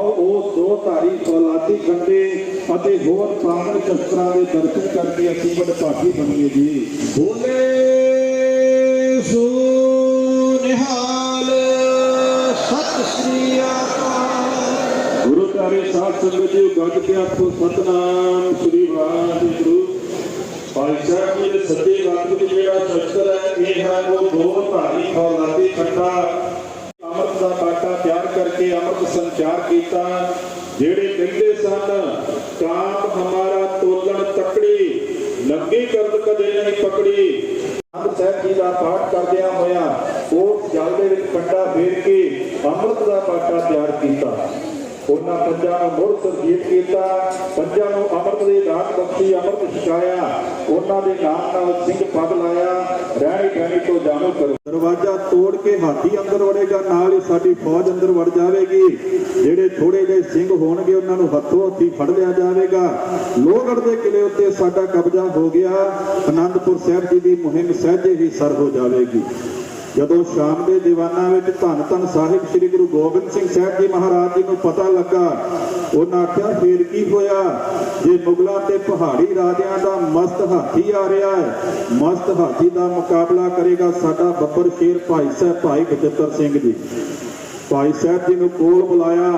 ਆਓ ਉਹ ਦੋ ਧਾਰੀ ਫੌਲਾਦੀ ਖੰਡੇ ਅਤੇ ਹੋਰ ਪਾਵਨ ਸ਼ਸਤਰਾਂ ਦੇ ਦਰਸ਼ਨ ਕਰਕੇ ਅਸੀਂ ਵਡਭਾਗੀ ਬਣੀਏ ਜੀ। ਬੋਲੇ ਸੋ ਨਿਹਾਲ, ਸਤਿ ਸ੍ਰੀ ਅਕਾਲ। ਗੁਰੂ ਪਿਆਰੇ ਸਾਧ ਸੰਗਤ ਜੀ ਗੱਜ ਕੇ ਆਪੋ ਸਤਨਾਮ, ਸ੍ਰੀ ਵਾਹਿਗੁਰੂ। ਭਾਈ ਸਾਹਿਬ ਜੀ ਦੇ ਸੱਜੇ ਹੱਥ ਜਿਹੜਾ ਸ਼ਸਤਰ ਹੈ, ਇਹ ਹੈ ਉਹ ਦੋ ਧਾਰੀ ਫੌਲਾਦੀ ਖੰਡਾ। ਦਾ ਬਾਟਾ ਤਿਆਰ ਕਰਕੇ ਅੰਮ੍ਰਿਤ ਸੰਚਾਰ ਕੀਤਾ। ਜਿਹੜੇ ਕਹਿੰਦੇ ਸਨ ਕਾਮ ਹਮਾਰਾ ਤੋਲਣ ਤਕੜੀ, ਲੱਗੀ ਕਰਦ ਕਦੇ ਨਹੀਂ ਪਕੜੀ। ਅੰਮ੍ਰਿਤ ਸਾਹਿਬ ਜੀ ਦਾ ਪਾਠ ਕਰਦਿਆਂ ਹੋਇਆ ਉਹ ਜਲ ਦੇ ਵਿੱਚ ਕੰਡਾ ਫੇਰ ਕੇ ਅੰਮ੍ਰਿਤ ਦਾ ਬਾਟਾ ਤਿਆਰ ਕੀਤਾ। ਉਹਨਾਂ ਪੰਜਾਂ ਨੂੰ ਮੁੜ ਸਰਜੀਤ ਕੀਤਾ, ਪੰਜਾਂ ਨੂੰ ਅੰਮ੍ਰਿਤ ਦੀ ਦਾਤ ਬਖਸ਼ੀ, ਅੰਮ੍ਰਿਤ ਛਕਾਇਆ, ਉਹਨਾਂ ਦੇ ਨਾਮ ਨਾਲ ਸਿੰਘ ਪਦ ਲਾਇਆ, ਰਹਿਣੀ ਬਹਿਣੀ ਤੋਂ ਜਾਣੂ ਕਰੋ। ਦਰਵਾਜ਼ਾ ਤੋੜ ਕੇ ਹਾਥੀ ਅੰਦਰ ਵੜੇਗਾ, ਨਾਲ ਹੀ ਸਾਡੀ ਫੌਜ ਅੰਦਰ ਵੜ ਜਾਵੇਗੀ। ਜਿਹੜੇ ਥੋੜੇ ਜਿਹੇ ਸਿੰਘ ਹੋਣਗੇ, ਉਹਨਾਂ ਨੂੰ ਹੱਥੋਂ ਹੱਥੀ ਫੜ ਲਿਆ ਜਾਵੇਗਾ। ਲੋਹਗੜ੍ਹ ਦੇ ਕਿਲੇ ਉੱਤੇ ਸਾਡਾ ਕਬਜ਼ਾ ਹੋ ਗਿਆ। ਅਨੰਦਪੁਰ ਸਾਹਿਬ ਜੀ ਦੀ ਮੁਹਿੰਮ ਸਹਿਜੇ ਹੀ ਸਰ ਹੋ ਜਾਵੇਗੀ। ਜਦੋਂ ਸ਼ਾਮ ਦੇ ਦੀਵਾਨਾਂ ਵਿੱਚ ਧੰਨ ਧੰਨ ਸਾਹਿਬ ਸ੍ਰੀ ਗੁਰੂ ਗੋਬਿੰਦ ਸਿੰਘ ਸਾਹਿਬ ਜੀ ਮਹਾਰਾਜ ਜੀ ਨੂੰ ਪਤਾ ਲੱਗਾ, ਉਹਨਾਂ ਆਖਿਆ, ਫੇਰ ਕੀ ਹੋਇਆ? ਜੇ ਮੁਗਲਾਂ ਤੇ ਪਹਾੜੀ ਰਾਜਿਆਂ ਦਾ ਮਸਤ ਹਾਥੀ ਆ ਰਿਹਾ ਹੈ, ਮਸਤ ਹਾਥੀ ਦਾ ਮੁਕਾਬਲਾ ਕਰੇਗਾ ਸਾਡਾ ਬੱਬਰ ਸ਼ੇਰ ਭਾਈ ਸਾਹਿਬ, ਭਾਈ ਬਚਿੱਤਰ ਸਿੰਘ ਜੀ। ਭਾਈ ਸਾਹਿਬ ਜੀ ਨੂੰ ਕੋਲ ਬੁਲਾਇਆ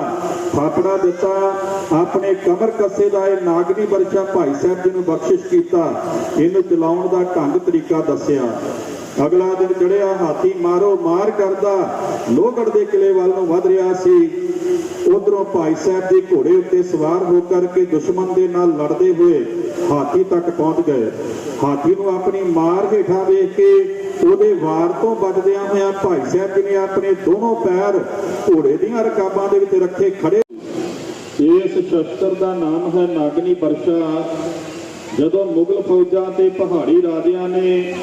ਥਾਪੜਾ ਦਿੱਤਾ, ਆਪਣੇ ਕਮਰ ਕੱਸੇ ਦਾ ਇਹ ਨਾਗਨੀ ਵਰਸ਼ਾ ਭਾਈ ਸਾਹਿਬ ਜੀ ਨੂੰ ਬਖਸ਼ਿਸ਼ ਕੀਤਾ। ਇਹਨੂੰ ਚਲਾਉਣ ਦਾ ਢੰਗ, ਤਰੀਕਾ ਦੱਸਿਆ। ਅਗਲਾ ਦਿਨ ਚੜਿਆ ਹਾਥੀ ਮਾਰੋ ਮਾਰ ਕਰਦਾ। ਲੋਹਗੜ ਦੇ ਕਿਲੇ ਵੱਲ ਨੂੰ ਵਧ ਰਿਹਾ ਸੀ। ਉਧਰੋਂ ਭਾਈ ਸਾਹਿਬ ਜੀ ਘੋੜੇ ਉੱਤੇ ਸਵਾਰ ਹੋ ਕਰਕੇ ਦੁਸ਼ਮਣ ਦੇ ਨਾਲ ਲੜਦੇ ਹੋਏ ਹਾਥੀ ਤੱਕ ਪਹੁੰਚ ਗਏ। ਹਾਥੀ ਨੂੰ ਆਪਣੀ ਮਾਰ ਹੇਠਾਂ ਵੇਖ ਕੇ ਉਹਦੇ ਵਾਰ ਤੋਂ ਬਚਦਿਆਂ ਹੋਇਆਂ ਭਾਈ ਸਾਹਿਬ ਜੀ ਨੇ ਆਪਣੇ ਦੋਨੋਂ ਪੈਰ ਘੋੜੇ ਦੀਆਂ ਰਕਾਬਾਂ ਦੇ ਵਿੱਚ ਰੱਖੇ ਖੜੇ ਇਸ ਸ਼ਸਤਰ ਦਾ ਨਾਮ ਹੈ ਨਾਗਨੀ ਵਰਸ਼ਾ। ਜਦੋਂ ਮੁਗਲ ਫੌਜਾਂ ਤੇ ਪਹਾੜੀ ਰਾਜਿਆਂ ਨੇ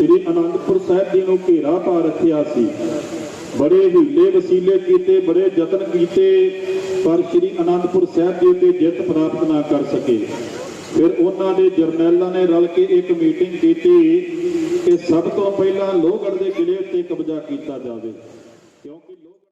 ਸ੍ਰੀ ਅਨੰਦਪੁਰ ਸਾਹਿਬ ਜੀ ਨੂੰ ਘੇਰਾ ਪਾ ਰੱਖਿਆ ਸੀ। ਬੜੇ ਹੀਲੇ ਵਸੀਲੇ ਕੀਤੇ, ਬੜੇ ਯਤਨ ਕੀਤੇ, ਪਰ ਸ੍ਰੀ ਅਨੰਦਪੁਰ ਸਾਹਿਬ ਜੀ ਤੇ ਜਿੱਤ ਪ੍ਰਾਪਤ ਨਾ ਕਰ ਸਕੇ। ਫਿਰ ਉਹਨਾਂ ਦੇ ਜਰਨੈਲਾਂ ਨੇ ਰਲ ਕੇ ਇੱਕ ਮੀਟਿੰਗ ਕੀਤੀ। ਕਿ ਸਭ ਤੋਂ ਪਹਿਲਾਂ ਲੋਹਗੜ੍ਹ ਦੇ ਕਿਲੇ ਉੱਤੇ ਕਬਜ਼ਾ ਕੀਤਾ ਜਾਵੇ। ਕਿਉਂਕਿ